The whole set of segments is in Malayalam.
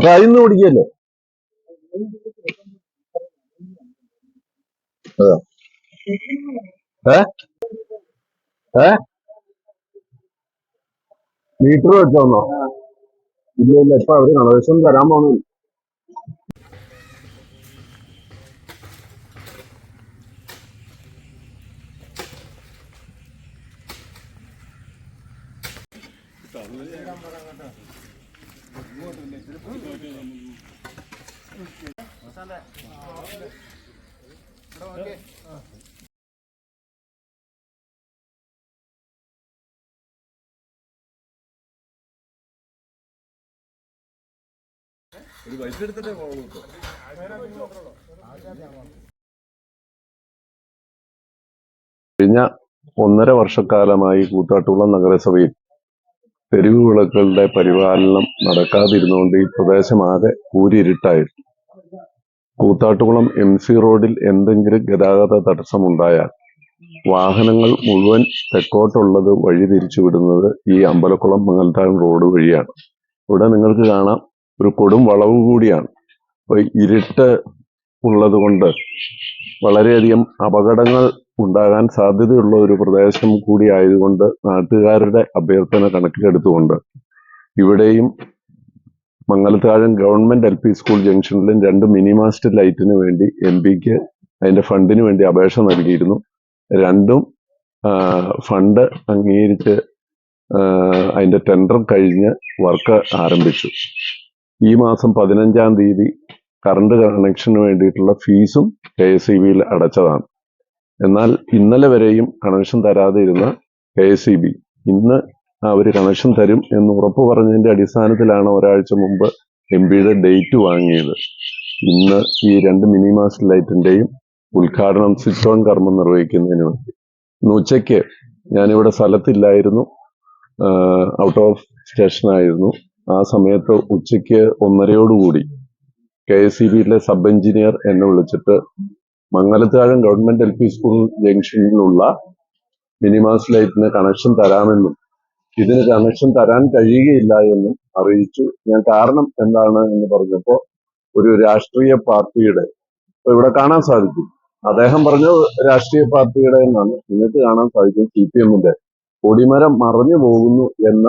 അപ്പൊ അതിന്ന് അതാ. ഏ? മീറ്റർ വെച്ചോന്നോ? ഇല്ല ഇല്ല ഇപ്പൊ അവർ കണക്ഷൻ തരാൻ പോന്നു കഴിഞ്ഞ ഒന്നര വർഷക്കാലമായി കൂത്താട്ടുകുളം നഗരസഭയിൽ തെരുവ് വിളക്കുകളുടെ പരിപാലനം നടക്കാതിരുന്നുകൊണ്ട് ഈ പ്രദേശമാകെ കൂരിരുട്ടായിരുന്നു കൂത്താട്ടുകുളം എം സി റോഡിൽ എന്തെങ്കിലും ഗതാഗത തടസ്സമുണ്ടായാൽ വാഹനങ്ങൾ മുഴുവൻ തെക്കോട്ടുള്ളത് വഴി തിരിച്ചു വിടുന്നത് ഈ അമ്പലക്കുളം മംഗലത്താഴം റോഡ് വഴിയാണ്. ഇവിടെ നിങ്ങൾക്ക് കാണാം ഒരു കൊടും വളവ് കൂടിയാണ്. ഇരുട്ട് ഉള്ളത് കൊണ്ട് വളരെയധികം അപകടങ്ങൾ ഉണ്ടാകാൻ സാധ്യതയുള്ള ഒരു പ്രദേശം കൂടി ആയതുകൊണ്ട് നാട്ടുകാരുടെ അഭ്യർത്ഥന കണക്കിലെടുത്തുകൊണ്ട് ഇവിടെയും Mangalathazham government L P school ജംഗ്ഷനിലും രണ്ട് മിനി മാസ്റ്റ് ലൈറ്റിന് വേണ്ടി എം പിക്ക് അതിന്റെ ഫണ്ടിന് വേണ്ടി അപേക്ഷ നൽകിയിരുന്നു. രണ്ടും ഫണ്ട് അംഗീകരിച്ച് അതിന്റെ ടെൻഡർ കഴിഞ്ഞ് വർക്ക് ആരംഭിച്ചു. ഈ മാസം പതിനഞ്ചാം തീയതി കറണ്ട് കണക്ഷന് വേണ്ടിയിട്ടുള്ള ഫീസും കെ എസ് ഇ ബിയിൽ അടച്ചതാണ്. എന്നാൽ ഇന്നലെ വരെയും കണക്ഷൻ തരാതെ ഇരുന്ന കെ എസ് ഇ ബി ഇന്ന് അവർ കണക്ഷൻ തരും എന്ന് ഉറപ്പ് പറഞ്ഞതിന്റെ അടിസ്ഥാനത്തിലാണ് ഒരാഴ്ച മുമ്പ് എം പിയുടെ ഡേറ്റ് വാങ്ങിയത്. ഇന്ന് ഈ രണ്ട് മിനി മാസ്റ്റ് ലൈറ്റിന്റെയും ഉദ്ഘാടനം സ്വിച്ച് ഓൺ കർമ്മം നിർവഹിക്കുന്നതിന് വേണ്ടി. ഇന്ന് ഉച്ചയ്ക്ക് ഞാനിവിടെ സ്ഥലത്തില്ലായിരുന്നു. ഔട്ട് ഓഫ് സ്റ്റേഷനായിരുന്നു ആ സമയത്ത് ഉച്ചയ്ക്ക് ഒന്നരയോടുകൂടി കെ എസ് ഇ ബിയിലെ സബ് എഞ്ചിനീയർ എന്നെ വിളിച്ചിട്ട് Mangalathazham government L P school ജംഗ്ഷനിലുള്ള മിനിമാസ് ലൈറ്റിന് കണക്ഷൻ തരാമെന്നും ഇതിന് കണക്ഷൻ തരാൻ കഴിയുകയില്ല എന്നും അറിയിച്ചു. ഞാൻ കാരണം എന്താണ് എന്ന് പറഞ്ഞപ്പോൾ ഒരു രാഷ്ട്രീയ പാർട്ടിയുടെ ഇവിടെ കാണാൻ സാധിക്കും. അദ്ദേഹം പറഞ്ഞത് രാഷ്ട്രീയ പാർട്ടിയുടെ എന്നാണ്. നിങ്ങൾക്ക് കാണാൻ സാധിക്കും സി പി എമ്മിന്റെ. കൊടിമരം മറഞ്ഞു പോകുന്നു എന്ന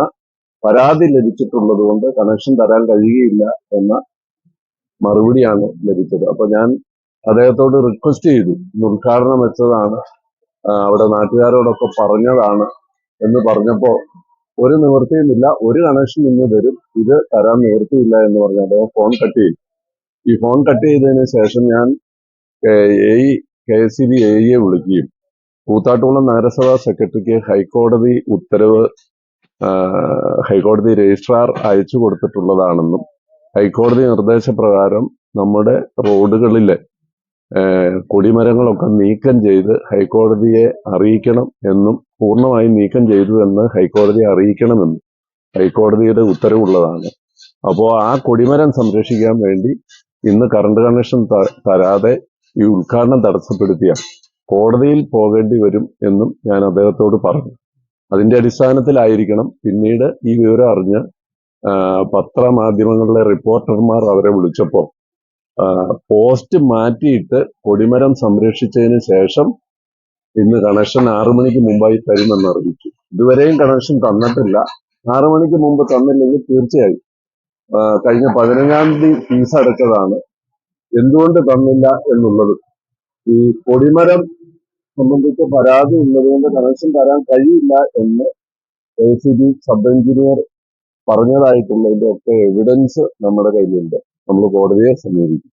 പരാതി ലഭിച്ചിട്ടുള്ളത് കൊണ്ട് കണക്ഷൻ തരാൻ കഴിയുകയില്ല എന്ന മറുപടിയാണ് ലഭിച്ചത്. അപ്പൊ ഞാൻ അദ്ദേഹത്തോട് റിക്വസ്റ്റ് ചെയ്തു. ഉദ്ഘാടനം വെച്ചതാണ് അവിടെ നാട്ടുകാരോടൊക്കെ പറഞ്ഞതാണ് എന്ന് പറഞ്ഞപ്പോൾ ഒരു നിവൃത്തിയുമില്ല ഒരു കണക്ഷൻ ഇന്ന് തരും ഇത് തരാൻ നിവൃത്തിയില്ല എന്ന് പറഞ്ഞ അദ്ദേഹം ഫോൺ കട്ട് ചെയ്തു. ഈ ഫോൺ കട്ട് ചെയ്തതിന് ശേഷം ഞാൻ A K S C B എയെ വിളിക്കുകയും കൂത്താട്ടുകുളം നഗരസഭാ സെക്രട്ടറിക്ക് ഹൈക്കോടതി ഉത്തരവ് ഹൈക്കോടതി രജിസ്ട്രാർ അയച്ചു കൊടുത്തിട്ടുള്ളതാണെന്നും ഹൈക്കോടതി നിർദ്ദേശപ്രകാരം നമ്മുടെ റോഡുകളിലെ കൊടിമരങ്ങളൊക്കെ നീക്കം ചെയ്ത് ഹൈക്കോടതിയെ അറിയിക്കണം എന്നും പൂർണമായി നീക്കം ചെയ്തു എന്ന് ഹൈക്കോടതിയെ അറിയിക്കണമെന്നും ഹൈക്കോടതിയുടെ ഉത്തരവുള്ളതാണ്. അപ്പോൾ ആ കൊടിമരം സംരക്ഷിക്കാൻ വേണ്ടി ഇന്ന് കറണ്ട് കണക്ഷൻ തരാതെ ഈ ഉദ്ഘാടനം തടസ്സപ്പെടുത്തിയ. കോടതിയിൽ പോകേണ്ടി വരും എന്നും ഞാൻ അദ്ദേഹത്തോട് പറഞ്ഞു. അതിന്റെ അടിസ്ഥാനത്തിലായിരിക്കണം പിന്നീട് ഈ വിവരം അറിഞ്ഞ് പത്രമാധ്യമങ്ങളിലെ റിപ്പോർട്ടർമാർ അവരെ വിളിച്ചപ്പോൾ പോസ്റ്റ് മാറ്റിയിട്ട് കൊടിമരം സംരക്ഷിച്ചതിന് ശേഷം ഇന്ന് കണക്ഷൻ ആറു മണിക്ക് മുമ്പായി തരുമെന്ന് അറിയിച്ചു. ഇതുവരെയും കണക്ഷൻ തന്നിട്ടില്ല. ആറു മണിക്ക് മുമ്പ് തന്നില്ലെങ്കിൽ തീർച്ചയായും. കഴിഞ്ഞ പതിനഞ്ചാം തീയതി ഫീസ് അടച്ചതാണ്. എന്തുകൊണ്ട് തന്നില്ല എന്നുള്ളത്. ഈ കൊടിമരം സംബന്ധിച്ച പരാതി ഉള്ളതുകൊണ്ട് കണക്ഷൻ തരാൻ കഴിയില്ല എന്ന് A C B sub engineer പറഞ്ഞതായിട്ടുള്ളതിന്റെ ഒക്കെ എവിഡൻസ് നമ്മുടെ കയ്യിലുണ്ട്. നമ്മൾ കോടതിയെ സമീപിക്കും.